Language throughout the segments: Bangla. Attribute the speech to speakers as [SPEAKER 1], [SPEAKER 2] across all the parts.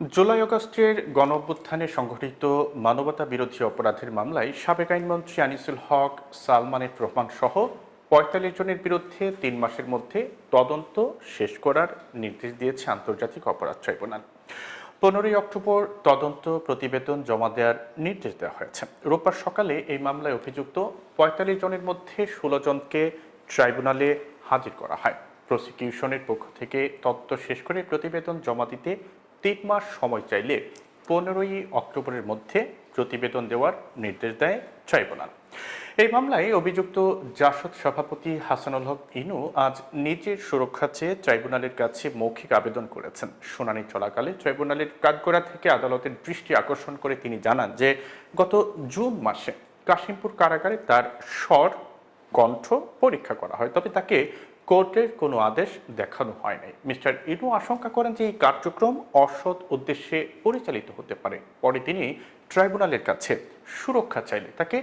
[SPEAKER 1] জুলাই অগস্টের গণ অভ্যুত্থানে সংঘটিত মানবতা বিরোধী অপরাধের মামলায় সাবেক আইনমন্ত্রী আনিসুল হক সালমানের রহমান সহ পঁয়তাল্লিশ জনের বিরুদ্ধে তিন মাসের মধ্যে তদন্ত শেষ করার নির্দেশ দিয়েছে আন্তর্জাতিক অপরাধ ট্রাইব্যুনাল। পনেরোই অক্টোবর তদন্ত প্রতিবেদন জমা দেওয়ার নির্দেশ দেওয়া হয়েছে। রোববার সকালে এই মামলায় অভিযুক্ত পঁয়তাল্লিশ জনের মধ্যে ষোলো জনকে ট্রাইব্যুনালে হাজির করা হয়। প্রসিকিউশনের পক্ষ থেকে তদন্ত শেষ করে প্রতিবেদন জমা দিতে তিন মাস সময় চাইলে পনেরোই অক্টোবরের মধ্যে প্রতিবেদন দেওয়ার নির্দেশ দেয় ট্রাইব্যুনাল। এই মামলায় অভিযুক্ত জাসদ সভাপতি হাসানুল হক ইনু আজ নিজের সুরক্ষা চেয়ে ট্রাইব্যুনালের কাছে মৌখিক আবেদন করেছেন। শুনানি চলাকালে ট্রাইব্যুনালের কাঠগড়া থেকে আদালতের দৃষ্টি আকর্ষণ করে তিনি জানান যে, গত জুন মাসে কাশিমপুর কারাগারে তার স্বর, কণ্ঠ পরীক্ষা করা হয়, তবে তাকে কোর্টের কোনো আদেশ দেখানো হয় নাই মিস্টার ইনু আশঙ্কা করেন যে এই কার্যক্রম অসৎ উদ্দেশ্যে পরিচালিত হতে পারে। পরে তিনি ট্রাইব্যুনালের কাছে সুরক্ষা চাইলে তাকে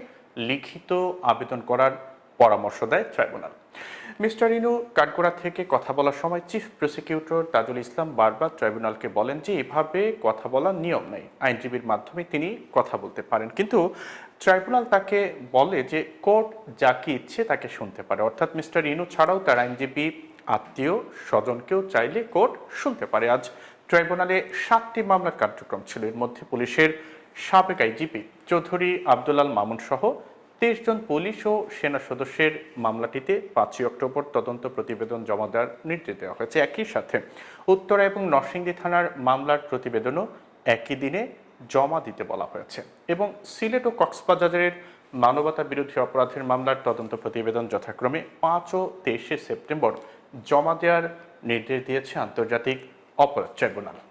[SPEAKER 1] লিখিত আবেদন করার পরামর্শ দেয় ট্রাইব্যুনাল। মিস্টার ইনু কাঠগোড়া থেকে কথা বলার সময় চিফ প্রসিকিউটর তাজুল ইসলাম বারবার ট্রাইব্যুনালকে বলেন যে এভাবে কথা বলার নিয়ম নেই। আইনজীবীর মাধ্যমে তিনি কথা বলতে পারেন। কিন্তু ট্রাইব্যুনাল তাকে বলে যে কোর্ট যাকে ইচ্ছে তাকে শুনতে পারে। অর্থাৎ মিস্টার ইনু ছাড়াও তার আইনজীবী, আত্মীয় স্বজনকেও চাইলে কোর্ট শুনতে পারে। আজ ট্রাইব্যুনালে সাতটি মামলার কার্যক্রম ছিল। এর মধ্যে পুলিশের সাবেক আইজিপি চৌধুরী আব্দুলাল মামুন সহ তেইশ জন পুলিশ ও সেনা সদস্যের মামলাটিতে পাঁচই অক্টোবর তদন্ত প্রতিবেদন জমা দেওয়ার নির্দেশ দেওয়া হয়েছে। একই সাথে উত্তরা এবং নরসিংদী থানার মামলার প্রতিবেদনও একই দিনে জমা দিতে বলা হয়েছে এবং সিলেট ও কক্সবাজারের মানবতা বিরোধী অপরাধের মামলার তদন্ত প্রতিবেদন যথাক্রমে পাঁচ ও তেইশে সেপ্টেম্বর জমা দেওয়ার নির্দেশ দিয়েছে আন্তর্জাতিক অপরাধ ট্রাইব্যুনাল।